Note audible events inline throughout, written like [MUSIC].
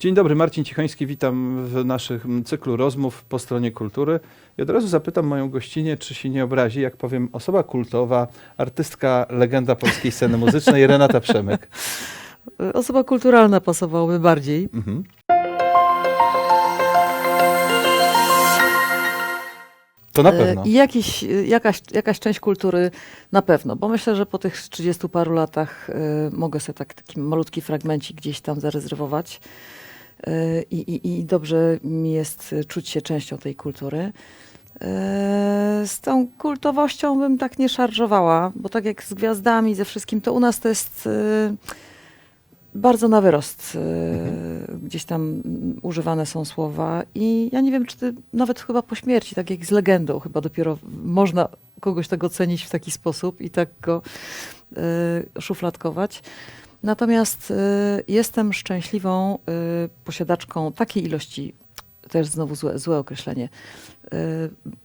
Dzień dobry, Marcin Cichoński, witam w naszym cyklu rozmów po stronie kultury. I od razu zapytam moją gościnię, czy się nie obrazi, jak powiem osoba kultowa, artystka, legenda polskiej sceny muzycznej, Renata Przemek. [LAUGHS] Osoba kulturalna pasowałoby bardziej. Mhm. To na E, pewno. I jakiś, jakaś, jakaś część kultury na pewno, bo myślę, że po tych 30 paru latach e, mogę sobie tak, taki malutki fragmencik gdzieś tam zarezerwować. E, I, i, I dobrze mi jest e, czuć się częścią tej kultury. E, Z tą kultowością bym tak nie szarżowała, bo tak jak z gwiazdami, ze wszystkim, to u nas to jest bardzo na wyrost. e, Gdzieś tam używane są słowa i ja nie wiem, czy ty, nawet chyba po śmierci, tak jak z legendą, chyba dopiero można kogoś tego cenić w taki sposób i tak go szufladkować. Natomiast e, jestem szczęśliwą e, posiadaczką takiej ilości, też znowu złe, złe określenie, e,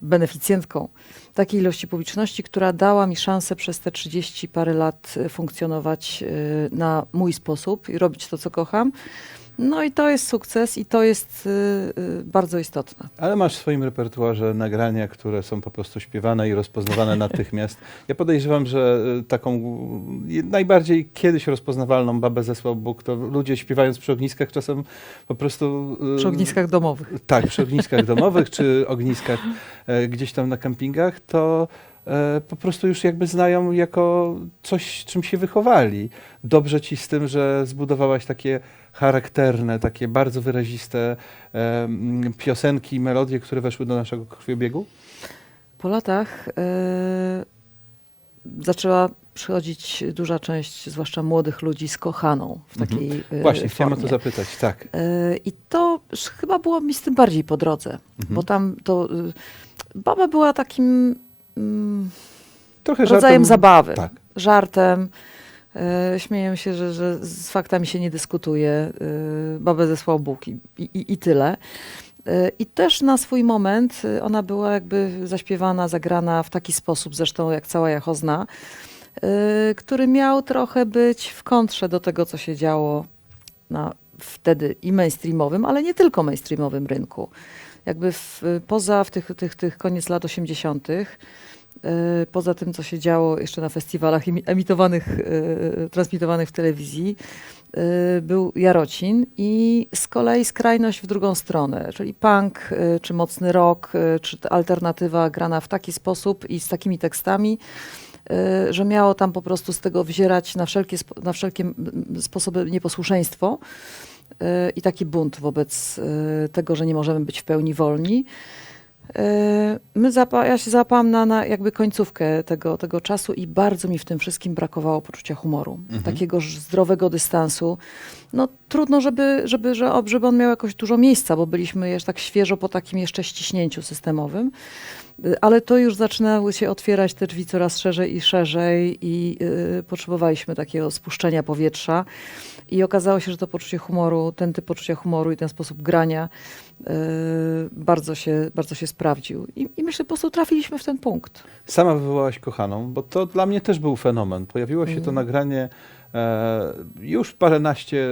beneficjentką takiej ilości publiczności, która dała mi szansę przez te 30 parę lat funkcjonować e, na mój sposób i robić to, co kocham. No i to jest sukces i to jest e, e, bardzo istotne. Ale masz w swoim repertuarze nagrania, które są po prostu śpiewane i rozpoznawane natychmiast. [LAUGHS] Ja podejrzewam, że y, taką y, najbardziej kiedyś rozpoznawalną babę zesłał Bóg, to ludzie śpiewając przy ogniskach czasem po prostu... y, Przy ogniskach domowych. Tak, przy ogniskach [LAUGHS] domowych czy ogniskach e, gdzieś tam na kampingach, to po prostu już jakby znają jako coś, czym się wychowali. Dobrze ci z tym, że zbudowałaś takie charakterne, takie bardzo wyraziste e, piosenki i melodie, które weszły do naszego krwiobiegu? Po latach e, zaczęła przychodzić duża część, zwłaszcza młodych ludzi z kochaną w Mhm. takiej e, Właśnie, chciałem o formie. to zapytać, tak. E, I to chyba było mi z tym bardziej po drodze, Mhm. bo tam to y, baba była takim mm, Trochę rodzajem żartem- zabawy, Tak. żartem. E, Śmieję się, że, że z faktami się nie dyskutuje. e, Babę zesłał Bóg i, i, i tyle. E, I też na swój moment e, ona była jakby zaśpiewana, zagrana w taki sposób, zresztą jak cała Jachozna, e, który miał trochę być w kontrze do tego, co się działo na wtedy i mainstreamowym, ale nie tylko mainstreamowym rynku. Jakby w, poza w tych, tych, tych koniec lat 80., e, poza tym, co się działo jeszcze na festiwalach emitowanych, e, transmitowanych w telewizji, e, był Jarocin i z kolei skrajność w drugą stronę, czyli punk, czy mocny rock, czy alternatywa grana w taki sposób i z takimi tekstami, że miało tam po prostu z tego wzierać na wszelkie, na wszelkie sposoby nieposłuszeństwo i taki bunt wobec e, tego, że nie możemy być w pełni wolni. E, My zapa- ja się załapałam na, na jakby końcówkę tego, tego czasu i bardzo mi w tym wszystkim brakowało poczucia humoru, Mhm. takiego zdrowego dystansu. No trudno, żeby, żeby, że, żeby on miał jakoś dużo miejsca, bo byliśmy jeszcze tak świeżo po takim jeszcze ściśnięciu systemowym. Y, Ale to już zaczynały się otwierać te drzwi coraz szerzej i szerzej i y, potrzebowaliśmy takiego spuszczenia powietrza. I okazało się, że to poczucie humoru, ten typ poczucia humoru i ten sposób grania y, bardzo, się, bardzo się sprawdził. I, I myślę, po prostu trafiliśmy w ten punkt. Sama wywołałaś kochaną, bo to dla mnie też był fenomen. Pojawiło się to Mhm. nagranie e, już paręnaście,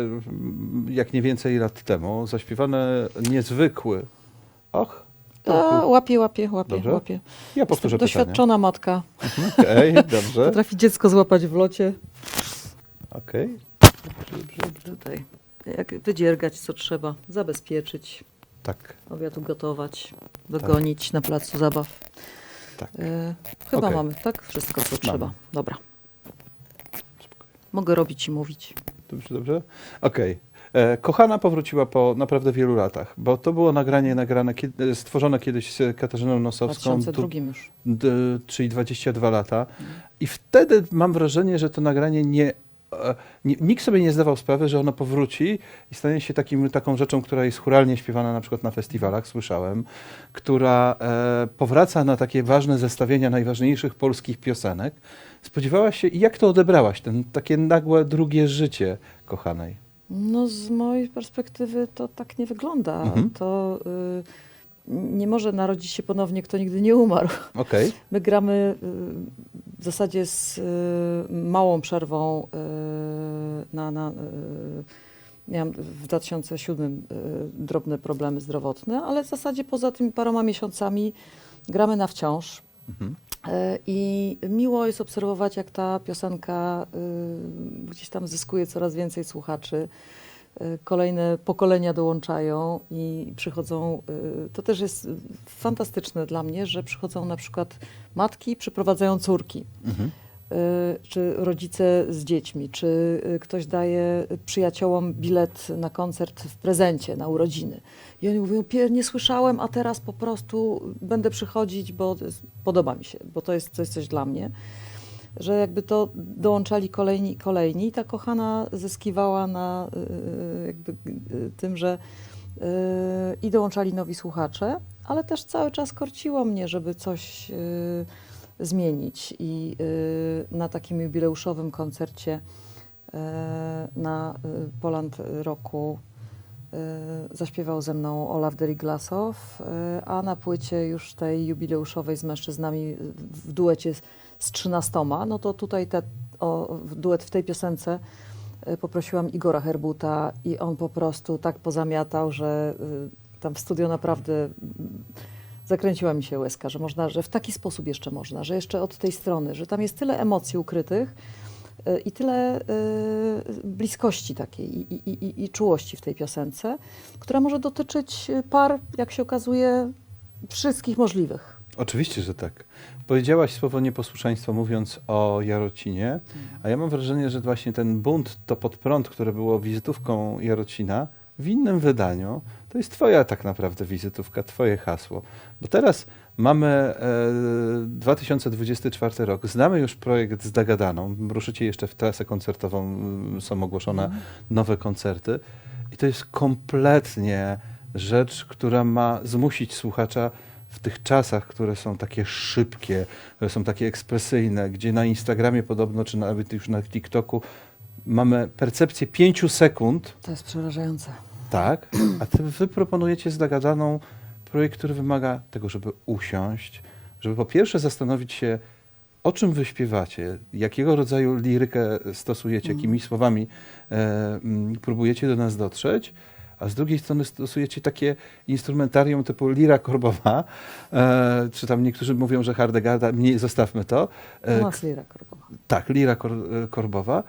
jak nie więcej lat temu, zaśpiewane niezwykły. Och, to, A, łapie, łapie, łapie, Dobrze. łapie. ja powtórzę Jestem pytanie. doświadczona matka. Okej, [LAUGHS] dobrze. Potrafi dziecko złapać w locie. Okej. Tutaj. Jak wydziergać, co trzeba. Zabezpieczyć. Tak, Obiad ugotować. Dogonić na placu zabaw. tak. E, chyba Okej. mamy, tak? Wszystko, co trzeba. Dobra. Mogę robić i mówić. Dobrze, dobrze. Okej. E, Kochana powróciła po naprawdę wielu latach, bo to było nagranie nagrane, kiedy, stworzone kiedyś z Katarzyną W Nosowską, tu- 2002 już. d, czyli 22 lata. I wtedy mam wrażenie, że to nagranie nie, e, nie. Nikt sobie nie zdawał sprawy, że ono powróci i stanie się takim, taką rzeczą, która jest churalnie śpiewana na przykład na festiwalach, słyszałem, która e, powraca na takie ważne zestawienia najważniejszych polskich piosenek. Spodziewałaś się, i jak to odebrałaś, ten, takie nagłe drugie życie kochanej? No z mojej perspektywy to tak nie wygląda. Mhm. To y, nie może narodzić się ponownie, kto nigdy nie umarł. Okej. My gramy y, w zasadzie z y, małą przerwą y, na, na, y, Miałam w 2007 y, drobne problemy zdrowotne, ale w zasadzie poza tymi paroma miesiącami gramy na wciąż. Mhm. I miło jest obserwować, jak ta piosenka gdzieś tam zyskuje coraz więcej słuchaczy. Y, Kolejne pokolenia dołączają i przychodzą. y, To też jest fantastyczne dla mnie, że przychodzą na przykład matki, przyprowadzają córki Mhm. y, czy rodzice z dziećmi, czy ktoś daje przyjaciołom bilet na koncert w prezencie, na urodziny. I oni mówią, nie słyszałem, a teraz po prostu będę przychodzić, bo podoba mi się, bo to jest, to jest coś dla mnie. Że jakby to dołączali kolejni kolejni. Ta kochana zyskiwała na y, jakby y, tym, że y, i dołączali nowi słuchacze, ale też cały czas korciło mnie, żeby coś zmienić. I na takim jubileuszowym koncercie na Poland Roku zaśpiewał ze mną Olaf Deriglasow, a na płycie już tej jubileuszowej z mężczyznami w duecie z, trzynastoma, no to tutaj te, o, duet w tej piosence y, poprosiłam Igora Herbuta i on po prostu tak pozamiatał, że y, tam w studio naprawdę mm, zakręciła mi się łezka, że można, że w taki sposób jeszcze można, że jeszcze od tej strony, że tam jest tyle emocji ukrytych y, i tyle bliskości takiej i, i, i, i czułości w tej piosence, która może dotyczyć par, jak się okazuje, wszystkich możliwych. Oczywiście, że tak. Powiedziałaś słowo nieposłuszeństwo, mówiąc o Jarocinie, a ja mam wrażenie, że właśnie ten bunt, to pod prąd, które było wizytówką Jarocina, w innym wydaniu, to jest twoja tak naprawdę wizytówka, twoje hasło. Bo teraz mamy e, 2024 rok, znamy już projekt z Dagadaną, ruszycie jeszcze w trasę koncertową, mm, są ogłoszone nowe koncerty i to jest kompletnie rzecz, która ma zmusić słuchacza w tych czasach, które są takie szybkie, które są takie ekspresyjne, gdzie na Instagramie podobno, czy nawet już na TikToku mamy percepcję pięciu sekund, To jest przerażające. tak, a ty, wy proponujecie z Dagadaną projekt, który wymaga tego, żeby usiąść, żeby po pierwsze zastanowić się, o czym wy śpiewacie, jakiego rodzaju lirykę stosujecie, Mhm. jakimi słowami e, m, próbujecie do nas dotrzeć, a z drugiej strony stosujecie takie instrumentarium typu lira korbowa, e, czy tam niektórzy mówią, że Hardegarda, mniej zostawmy to. E, lira korbowa. tak, lira kor, e, korbowa,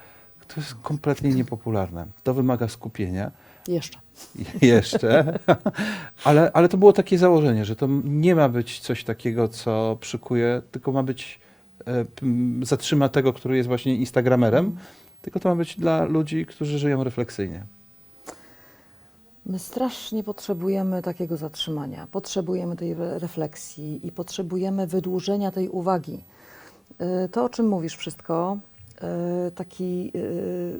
to jest kompletnie niepopularne. To wymaga skupienia. Jeszcze. [LAUGHS] Jeszcze. ale, ale to było takie założenie, że to nie ma być coś takiego, co przykuje, tylko ma być, e, zatrzyma tego, który jest właśnie instagramerem, tylko to ma być dla ludzi, którzy żyją refleksyjnie. My strasznie potrzebujemy takiego zatrzymania, potrzebujemy tej re- refleksji i potrzebujemy wydłużenia tej uwagi. Y, To, o czym mówisz wszystko, y, taki y,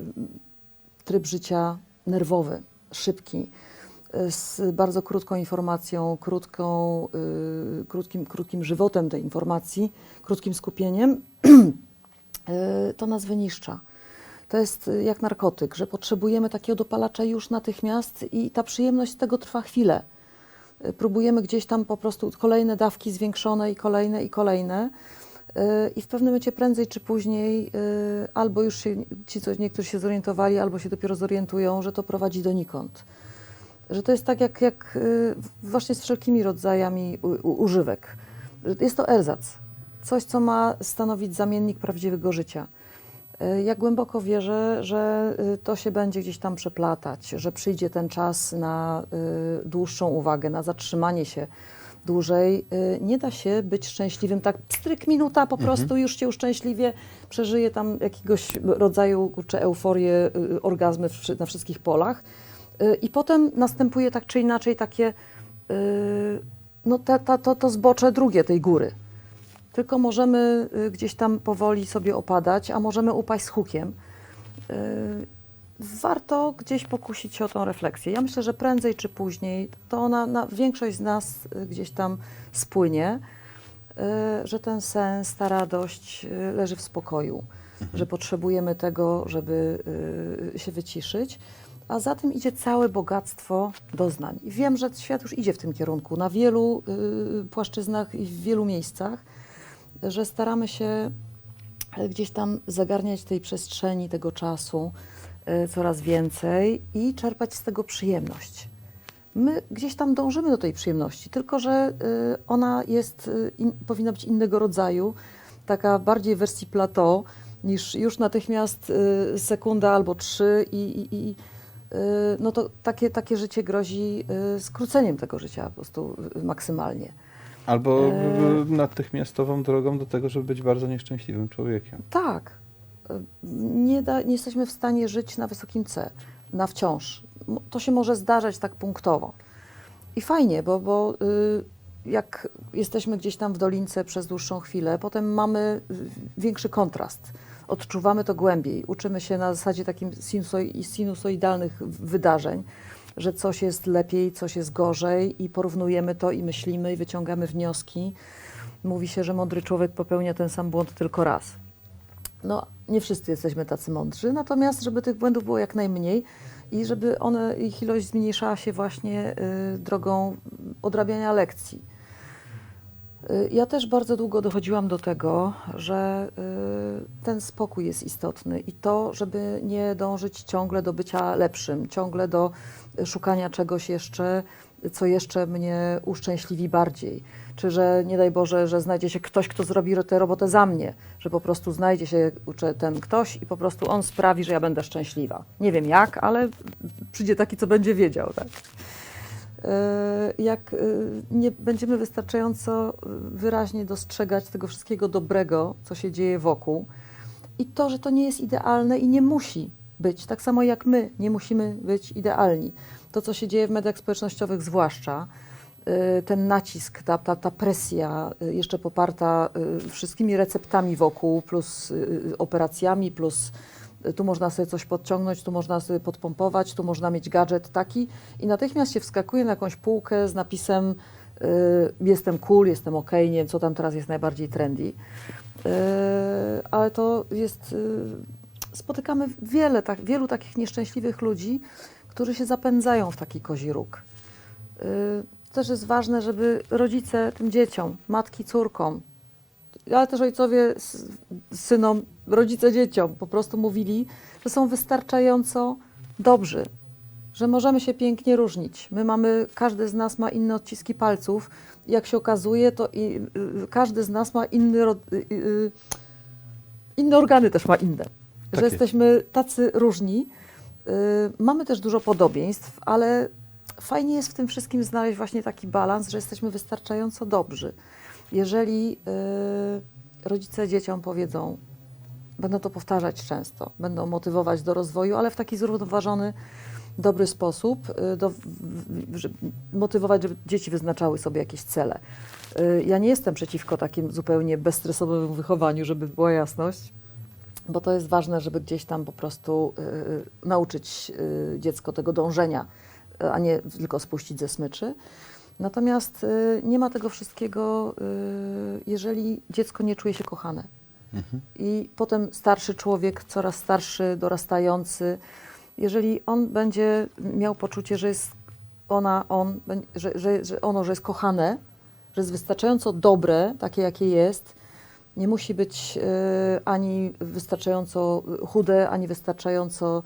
tryb życia nerwowy, szybki, z bardzo krótką informacją, krótką, krótkim, krótkim żywotem tej informacji, krótkim skupieniem, [CLEARS THROAT] to nas wyniszcza. To jest y, jak narkotyk, że potrzebujemy takiego dopalacza już natychmiast i ta przyjemność tego trwa chwilę. Y, Próbujemy gdzieś tam po prostu kolejne dawki zwiększone i kolejne i kolejne. Y, I w pewnym momencie prędzej czy później albo już się ci, co niektórzy się zorientowali, albo się dopiero zorientują, że to prowadzi donikąd. Że to jest tak jak, jak właśnie z wszelkimi rodzajami u, u, używek. Jest to erzac. Coś, co ma stanowić zamiennik prawdziwego życia. Y, Ja głęboko wierzę, że y, to się będzie gdzieś tam przeplatać, że przyjdzie ten czas na y, dłuższą uwagę, na zatrzymanie się dłużej. Nie da się być szczęśliwym tak pstryk minuta, po prostu już się uszczęśliwie przeżyje tam jakiegoś rodzaju kurczę, euforię, orgazmy na wszystkich polach. I potem następuje tak czy inaczej takie, no ta, ta, to, to zbocze drugie tej góry. Tylko możemy y, gdzieś tam powoli sobie opadać, a możemy upaść z hukiem. Y, Warto gdzieś pokusić się o tą refleksję. Ja myślę, że prędzej czy później to ona, na, większość z nas y, gdzieś tam spłynie, że ten sens, ta radość leży w spokoju, że potrzebujemy tego, żeby się wyciszyć. A za tym idzie całe bogactwo doznań. I wiem, że świat już idzie w tym kierunku na wielu y, płaszczyznach i w wielu miejscach, że staramy się e, gdzieś tam zagarniać tej przestrzeni, tego czasu, y, coraz więcej i czerpać z tego przyjemność. My gdzieś tam dążymy do tej przyjemności, tylko że y, ona jest, in, powinna być innego rodzaju, taka bardziej w wersji plateau, niż już natychmiast sekunda albo trzy i, i, i no to takie, takie życie grozi skróceniem tego życia po prostu maksymalnie. Albo E. natychmiastową drogą do tego, żeby być bardzo nieszczęśliwym człowiekiem. Tak. Nie, da, nie jesteśmy w stanie żyć na wysokim C, na wciąż. M- To się może zdarzać tak punktowo. I fajnie, bo, bo y, jak jesteśmy gdzieś tam w dolince przez dłuższą chwilę, potem mamy większy kontrast. Odczuwamy to głębiej. Uczymy się na zasadzie takim sinusoi- sinusoidalnych wydarzeń, że coś jest lepiej, coś jest gorzej i porównujemy to i myślimy i wyciągamy wnioski. Mówi się, że mądry człowiek popełnia ten sam błąd tylko raz. No, nie wszyscy jesteśmy tacy mądrzy, natomiast żeby tych błędów było jak najmniej i żeby one, ich ilość zmniejszała się właśnie y, drogą odrabiania lekcji. Y, ja też bardzo długo dochodziłam do tego, że y, ten spokój jest istotny i to, żeby nie dążyć ciągle do bycia lepszym, ciągle do y, szukania czegoś jeszcze, co jeszcze mnie uszczęśliwi bardziej. Czy że nie daj Boże, że znajdzie się ktoś, kto zrobi ro- tę robotę za mnie, że po prostu znajdzie się ten ktoś i po prostu on sprawi, że ja będę szczęśliwa. Nie wiem jak, ale przyjdzie taki, co będzie wiedział, tak. E, Jak e, nie będziemy wystarczająco wyraźnie dostrzegać tego wszystkiego dobrego, co się dzieje wokół, i to, że to nie jest idealne i nie musi być, tak samo jak my nie musimy być idealni. To, co się dzieje w mediach społecznościowych, zwłaszcza, y, ten nacisk, ta, ta, ta presja, y, jeszcze poparta y, wszystkimi receptami wokół, plus y, operacjami, plus y, tu można sobie coś podciągnąć, tu można sobie podpompować, tu można mieć gadżet taki i natychmiast się wskakuje na jakąś półkę z napisem y, jestem cool, jestem ok, nie wiem, co tam teraz jest najbardziej trendy. Yy, ale to jest. Yy, spotykamy wiele, tak, wielu takich nieszczęśliwych ludzi, którzy się zapędzają w taki kozi róg. Yy, też jest ważne, żeby rodzice tym dzieciom, matki córkom, ale też ojcowie synom, rodzice dzieciom po prostu mówili, że są wystarczająco dobrzy, że możemy się pięknie różnić. My mamy, każdy z nas ma inne odciski palców. Jak się okazuje, to i, y, każdy z nas ma inny, y, y, inne organy też ma inne. Tak że jest. jesteśmy tacy różni. Mamy też dużo podobieństw, ale fajnie jest w tym wszystkim znaleźć właśnie taki balans, że jesteśmy wystarczająco dobrzy. Jeżeli y, rodzice dzieciom powiedzą, będą to powtarzać często, będą motywować do rozwoju, ale w taki zrównoważony, dobry sposób, y, do, żeby motywować, żeby dzieci wyznaczały sobie jakieś cele. Y, Ja nie jestem przeciwko takim zupełnie bezstresowemu wychowaniu, żeby była jasność, bo to jest ważne, żeby gdzieś tam po prostu nauczyć dziecko tego dążenia, a nie tylko spuścić ze smyczy. Natomiast y, nie ma tego wszystkiego, y, jeżeli dziecko nie czuje się kochane. I potem starszy człowiek, coraz starszy, dorastający, jeżeli on będzie miał poczucie, że jest ona, on, że, że, że ono, że jest kochane, że jest wystarczająco dobre, takie jakie jest, nie musi być y, ani wystarczająco chude, ani wystarczająco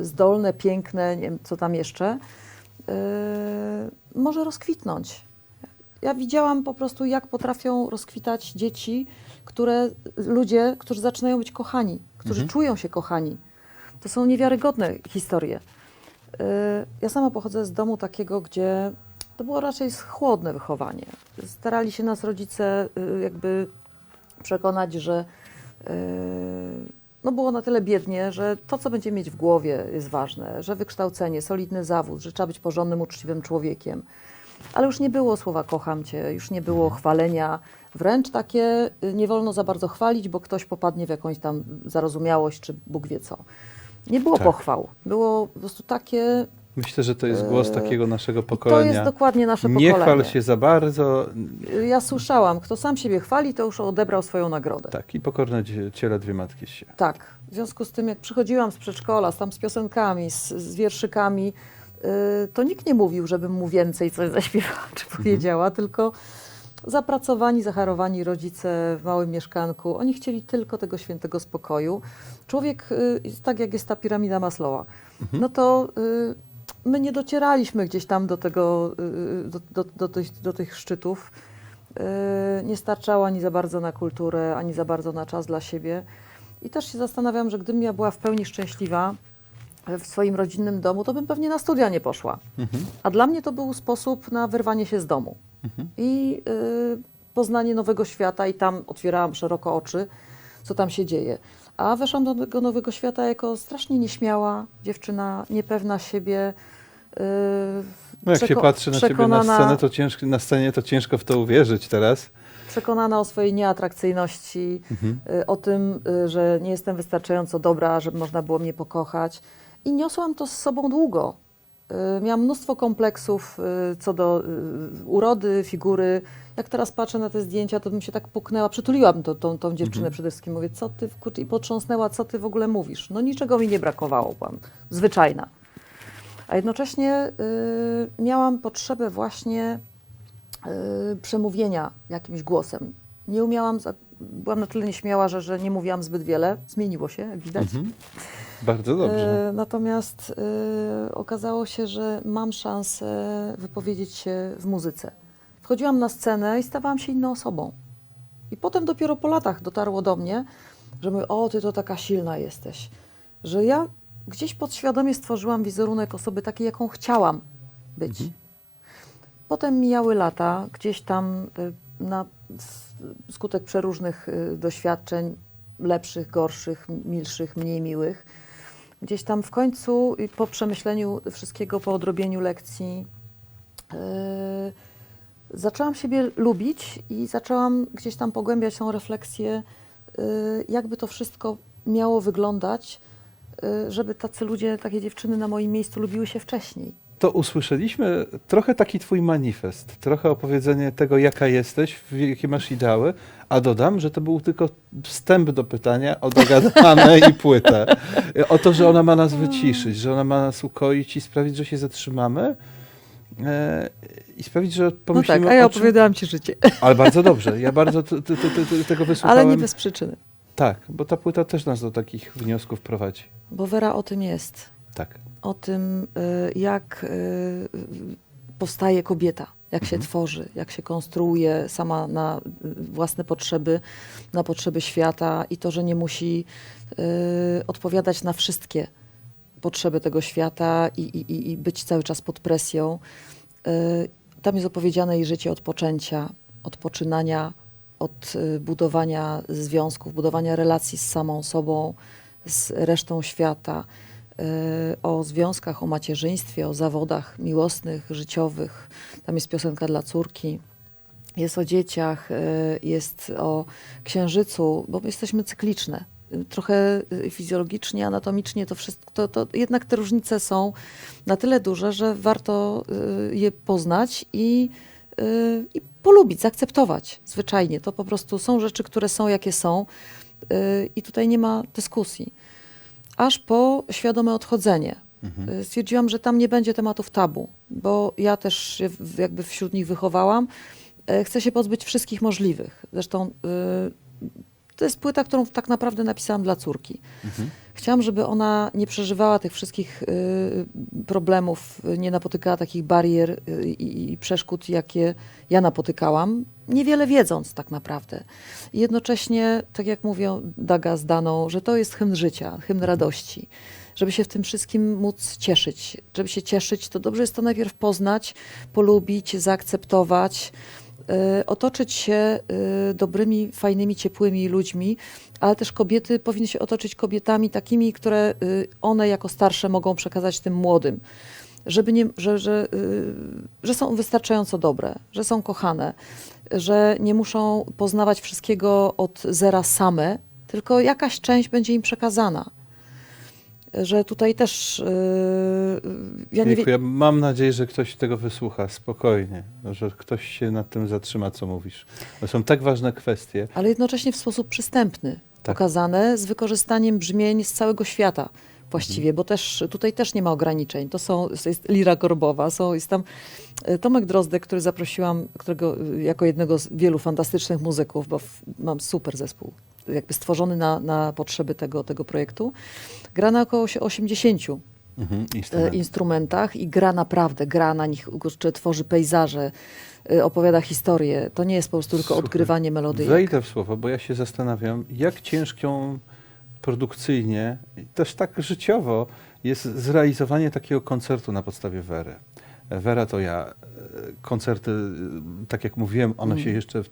zdolne, piękne, nie wiem, co tam jeszcze, może rozkwitnąć. Ja widziałam po prostu, jak potrafią rozkwitać dzieci, które ludzie, którzy zaczynają być kochani, którzy Mhm. czują się kochani. To są niewiarygodne historie. Y, Ja sama pochodzę z domu takiego, gdzie to było raczej chłodne wychowanie. Starali się nas rodzice y, jakby przekonać, że y, no było na tyle biednie, że to, co będziemy mieć w głowie jest ważne, że wykształcenie, solidny zawód, że trzeba być porządnym, uczciwym człowiekiem. Ale już nie było słowa kocham cię, już nie było chwalenia, wręcz takie y, nie wolno za bardzo chwalić, bo ktoś popadnie w jakąś tam zarozumiałość, czy Bóg wie co. Nie było Tak. pochwał, było po prostu takie, Myślę, że to jest głos Eee, takiego naszego i to pokolenia. jest dokładnie nasze Nie pokolenie. chwal się za bardzo. Ja słyszałam, kto sam siebie chwali, to już odebrał swoją nagrodę. Tak, i pokorne ciele dwie matki się. Tak. W związku z tym, jak przychodziłam z przedszkola, tam z piosenkami, z, z wierszykami, yy, to nikt nie mówił, żebym mu więcej coś zaśpiewała czy powiedziała, tylko zapracowani, zacharowani rodzice w małym mieszkanku. Oni chcieli tylko tego świętego spokoju. Człowiek, y, tak jak jest ta piramida Maslowa, no to y, my nie docieraliśmy gdzieś tam do tego, y, do, do, do, tych, do tych szczytów. Y, Nie starczało ani za bardzo na kulturę, ani za bardzo na czas dla siebie. I też się zastanawiam, że gdybym ja była w pełni szczęśliwa w swoim rodzinnym domu, to bym pewnie na studia nie poszła. Mhm. A dla mnie to był sposób na wyrwanie się z domu Mhm. i y, poznanie nowego świata, i tam otwierałam szeroko oczy, co tam się dzieje. A weszłam do tego nowego świata jako strasznie nieśmiała dziewczyna, niepewna siebie. No jak się patrzy na ciebie na scenę, to ciężko, na scenie, to ciężko w to uwierzyć teraz. przekonana o swojej nieatrakcyjności, Mhm. y, o tym, y, że nie jestem wystarczająco dobra, żeby można było mnie pokochać. I niosłam to z sobą długo. Y, Miałam mnóstwo kompleksów co do urody, figury. Jak teraz patrzę na te zdjęcia, to bym się tak puknęła, przytuliłabym to, tą, tą dziewczynę Mhm. przede wszystkim. Mówię, co ty, kurczę, i potrząsnęła, co ty w ogóle mówisz. No niczego mi nie brakowało, byłam zwyczajna. A jednocześnie y, miałam potrzebę właśnie y, przemówienia jakimś głosem. Nie umiałam, za, byłam na tyle nieśmiała, że, że nie mówiłam zbyt wiele. Zmieniło się, jak widać. Mhm. Bardzo dobrze. E, natomiast e, okazało się, że mam szansę wypowiedzieć się w muzyce. Wchodziłam na scenę i stawałam się inną osobą. I potem dopiero po latach dotarło do mnie, że mówię, o, ty to taka silna jesteś. Że ja gdzieś podświadomie stworzyłam wizerunek osoby takiej, jaką chciałam być. Potem mijały lata, gdzieś tam y, na skutek przeróżnych y, doświadczeń, lepszych, gorszych, milszych, mniej miłych, gdzieś tam w końcu po przemyśleniu wszystkiego, po odrobieniu lekcji, y, zaczęłam siebie lubić i zaczęłam gdzieś tam pogłębiać tą refleksję, y, jakby to wszystko miało wyglądać, żeby tacy ludzie, takie dziewczyny na moim miejscu lubiły się wcześniej. To usłyszeliśmy trochę taki twój manifest, trochę opowiedzenie tego, jaka jesteś, jakie masz ideały, a dodam, że to był tylko wstęp do pytania o dogadane i płytę. O to, że ona ma nas wyciszyć, że ona ma nas ukoić i sprawić, że się zatrzymamy e, i sprawić, że No pomyślimy tak, a ja opowiadałam ci życie, Ale bardzo dobrze, ja bardzo tego wysłuchałem. ale nie bez przyczyny, Tak, bo ta płyta też nas do takich wniosków prowadzi. bo Wera o tym jest. Tak. o tym, y, jak y, powstaje kobieta, jak się Mhm. tworzy, jak się konstruuje sama na y, własne potrzeby, na potrzeby świata i to, że nie musi y, odpowiadać na wszystkie potrzeby tego świata i, i, i- i być cały czas pod presją. Y, Tam jest opowiedziane jej życie od poczęcia, od poczynania, od y, budowania związków, budowania relacji z samą sobą, z resztą świata, y, o związkach, o macierzyństwie, o zawodach miłosnych, życiowych. Tam jest piosenka dla córki. Jest o dzieciach, y, jest o księżycu, bo my jesteśmy cykliczne. Trochę fizjologicznie, anatomicznie to wszystko, to, to jednak te różnice są na tyle duże, że warto je poznać i, i polubić, zaakceptować zwyczajnie. To po prostu są rzeczy, które są jakie są y, i tutaj nie ma dyskusji. Aż po świadome odchodzenie. Mhm. Y, Stwierdziłam, że tam nie będzie tematów tabu, bo ja też się jakby wśród nich wychowałam. Chcę się pozbyć wszystkich możliwych. Zresztą y, to jest płyta, którą tak naprawdę napisałam dla córki. Mhm. Chciałam, żeby ona nie przeżywała tych wszystkich y, problemów, nie napotykała takich barier y, i, przeszkód, jakie ja napotykałam, niewiele wiedząc tak naprawdę. I jednocześnie, tak jak mówią Daga z Daną, że to jest hymn życia, hymn radości. Żeby się w tym wszystkim móc cieszyć. Żeby się cieszyć, to dobrze jest to najpierw poznać, polubić, zaakceptować, otoczyć się y, dobrymi, fajnymi, ciepłymi ludźmi, ale też kobiety powinny się otoczyć kobietami takimi, które y, one jako starsze mogą przekazać tym młodym. Żeby nie, że, że, y, że są wystarczająco dobre, że są kochane, że nie muszą poznawać wszystkiego od zera same, tylko jakaś część będzie im przekazana. Że tutaj też. Yy, ja nie Jejku, ja mam nadzieję, że ktoś tego wysłucha spokojnie, że ktoś się nad tym zatrzyma, co mówisz. To są tak ważne kwestie. ale jednocześnie w sposób przystępny, Tak. pokazane z wykorzystaniem brzmień z całego świata. właściwie, bo też tutaj też nie ma ograniczeń. To są, jest lira gorbowa, są, jest tam e, Tomek Drozdek, który zaprosiłam, którego jako jednego z wielu fantastycznych muzyków, bo w, mam super zespół, jakby stworzony na, na potrzeby tego, tego projektu. Gra na około 80 Mhm. e, instrument. instrumentach i gra naprawdę, gra na nich, tworzy pejzaże, e, opowiada historię. To nie jest po prostu tylko Słuchaj, odgrywanie melodii. Wejdę w słowo, bo ja się zastanawiam, jak ciężką produkcyjnie, też tak życiowo jest zrealizowanie takiego koncertu na podstawie Wery. Wera to ja. E, Koncerty, e, tak jak mówiłem, one Mm. się jeszcze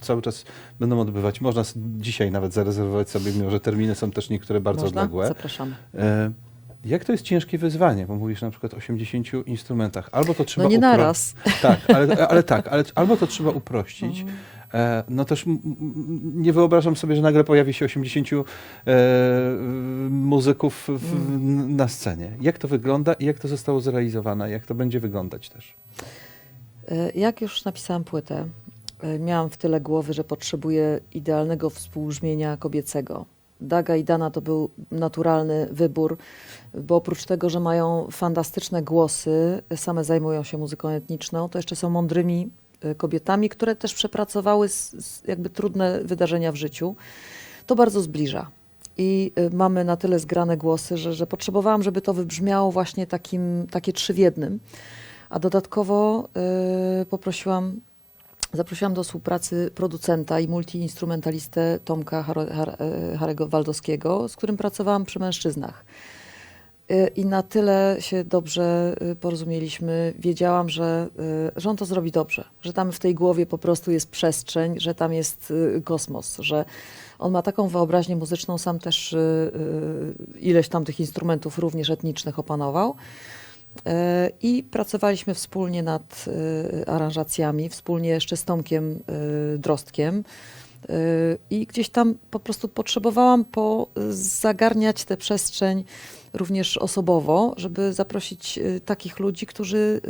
cały czas będą odbywać. Można dzisiaj nawet zarezerwować sobie, mimo że terminy są też niektóre bardzo Można? odległe. Zapraszamy. E, Jak to jest ciężkie wyzwanie, bo mówisz na przykład o 80 instrumentach. Albo to trzeba No nie naraz. Tak, ale, ale tak, ale albo to trzeba uprościć. Mhm. [LAUGHS] E, no też nie wyobrażam sobie, że nagle pojawi się 80 e, muzyków w, Mm. na scenie. Jak to wygląda i jak to zostało zrealizowane, jak to będzie wyglądać też. E, Jak już napisałam płytę, miałam w tyle głowy, że potrzebuję idealnego współbrzmienia kobiecego. Daga i Dana to był naturalny wybór, bo oprócz tego, że mają fantastyczne głosy, same zajmują się muzyką etniczną, to jeszcze są mądrymi kobietami, które też przepracowały jakby trudne wydarzenia w życiu. To bardzo zbliża. I y, mamy na tyle zgrane głosy, że, że potrzebowałam, żeby to wybrzmiało właśnie takim, takie trzy w jednym. A dodatkowo y, poprosiłam, zaprosiłam do współpracy producenta i multiinstrumentalistę Tomka Har- Har- e, Harego Waldowskiego, z którym pracowałam przy mężczyznach. Y, I na tyle się dobrze y, porozumieliśmy. Wiedziałam, że, y, że on to zrobi dobrze, że tam w tej głowie po prostu jest przestrzeń, że tam jest kosmos, że on ma taką wyobraźnię muzyczną, sam też ileś tam tych instrumentów również etnicznych opanował. I pracowaliśmy wspólnie nad aranżacjami, wspólnie jeszcze z Tomkiem Drostkiem. I gdzieś tam po prostu potrzebowałam po, zagarniać tę przestrzeń również osobowo, żeby zaprosić y, takich ludzi, którzy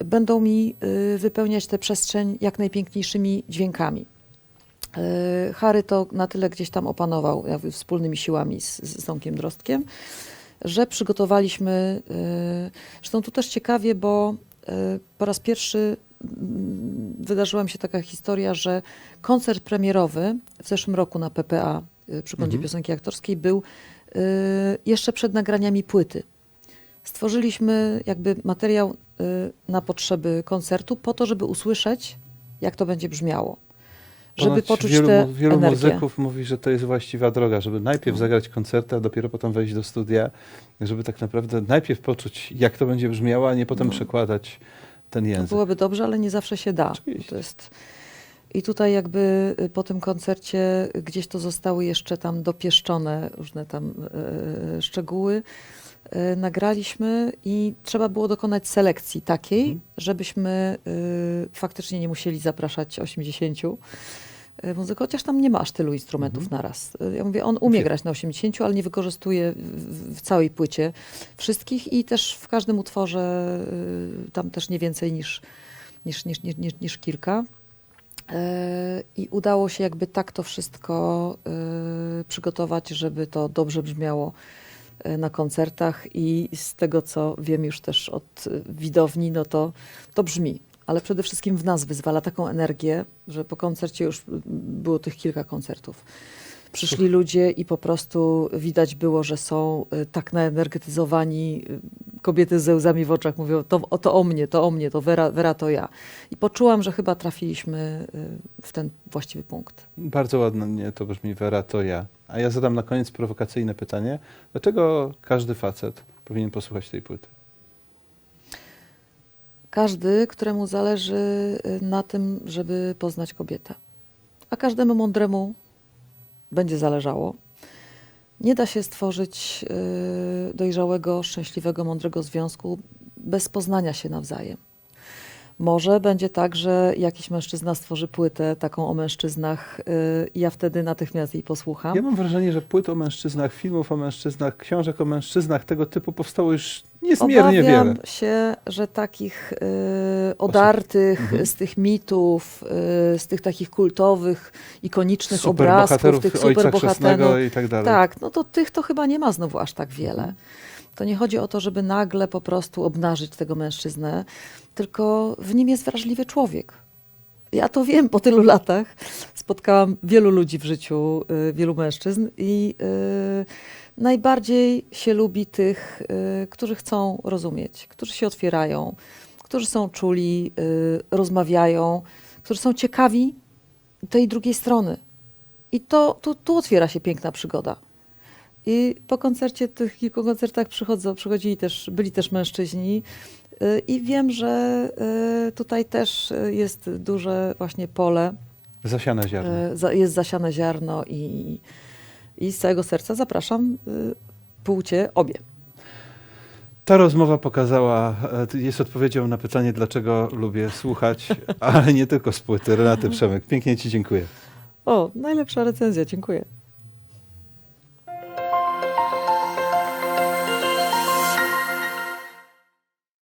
y, będą mi y, wypełniać tę przestrzeń jak najpiękniejszymi dźwiękami. Harry to na tyle gdzieś tam opanował wspólnymi siłami z, z Tomkiem Drostkiem, że przygotowaliśmy, zresztą tu też ciekawie, bo po raz pierwszy mm, wydarzyła mi się taka historia, że koncert premierowy w zeszłym roku na PPA przy Bądzie Mhm. Piosenki Aktorskiej był jeszcze przed nagraniami płyty. Stworzyliśmy jakby materiał y, na potrzeby koncertu po to, żeby usłyszeć, jak to będzie brzmiało. Żeby Ponoć poczuć wielu, tę wielu energię. muzyków mówi, że to jest właściwa droga, żeby najpierw No. zagrać koncerty, a dopiero potem wejść do studia, żeby tak naprawdę najpierw poczuć, jak to będzie brzmiało, a nie potem No. przekładać ten To język. byłoby dobrze, ale nie zawsze się da. To jest... I tutaj jakby y, po tym koncercie gdzieś to zostały jeszcze tam dopieszczone różne tam e, szczegóły. E, nagraliśmy i trzeba było dokonać selekcji takiej, Mhm. żebyśmy y, faktycznie nie musieli zapraszać 80 y, muzyków, chociaż tam nie ma aż tylu instrumentów Mhm. naraz. Y, Ja mówię, on umie grać na 80, ale nie wykorzystuje w, w całej płycie wszystkich i też w każdym utworze y, tam też nie więcej niż, niż, niż, niż, niż, niż kilka. I udało się jakby tak to wszystko e, przygotować, żeby to dobrze brzmiało e, na koncertach i z tego, co wiem już też od widowni, no to, to brzmi. Ale przede wszystkim w nas wyzwala taką energię, że po koncercie już m, było tych kilka koncertów. Przyszli ludzie i po prostu widać było, że są e, tak naenergetyzowani. e, Kobiety ze łzami w oczach mówią, to, o, to o mnie, to o mnie, to Wera, Wera to ja. I poczułam, że chyba trafiliśmy y, w ten właściwy punkt. Bardzo ładnie to brzmi, Wera, to ja. A ja zadam na koniec prowokacyjne pytanie. Dlaczego każdy facet powinien posłuchać tej płyty? Każdy, któremu zależy y, na tym, żeby poznać kobietę. A każdemu mądremu będzie zależało. Nie da się stworzyć y, dojrzałego, szczęśliwego, mądrego związku bez poznania się nawzajem. Może będzie tak, że jakiś mężczyzna stworzy płytę taką o mężczyznach y, i ja wtedy natychmiast jej posłucham. Ja mam wrażenie, że płyt o mężczyznach, filmów o mężczyznach, książek o mężczyznach tego typu powstało już niezmiernie Obawiam wiele. się, że takich y, odartych Mhm. z tych mitów, y, z tych takich kultowych, ikonicznych obrazków, Superbohaterów tych superbohaterów, i tak dalej. Tak, no to tych to chyba nie ma znowu aż tak wiele. To nie chodzi o to, żeby nagle po prostu obnażyć tego mężczyznę, tylko w nim jest wrażliwy człowiek. Ja to wiem po tylu latach. Spotkałam wielu ludzi w życiu, y, wielu mężczyzn i y, najbardziej się lubi tych, y, którzy chcą rozumieć, którzy się otwierają, którzy są czuli, rozmawiają, którzy są ciekawi tej drugiej strony. I to tu, tu otwiera się piękna przygoda. I po koncercie, tych kilku koncertach przychodzą, przychodzili też, byli też mężczyźni y, i wiem, że y, tutaj też jest duże właśnie pole, Zasiane ziarno. y, za- jest zasiane ziarno i, i z całego serca zapraszam płcie obie. Ta rozmowa pokazała, jest odpowiedzią na pytanie, dlaczego lubię słuchać, ale nie tylko z płyty. Renaty Przemek, pięknie Ci dziękuję. O, najlepsza recenzja, dziękuję.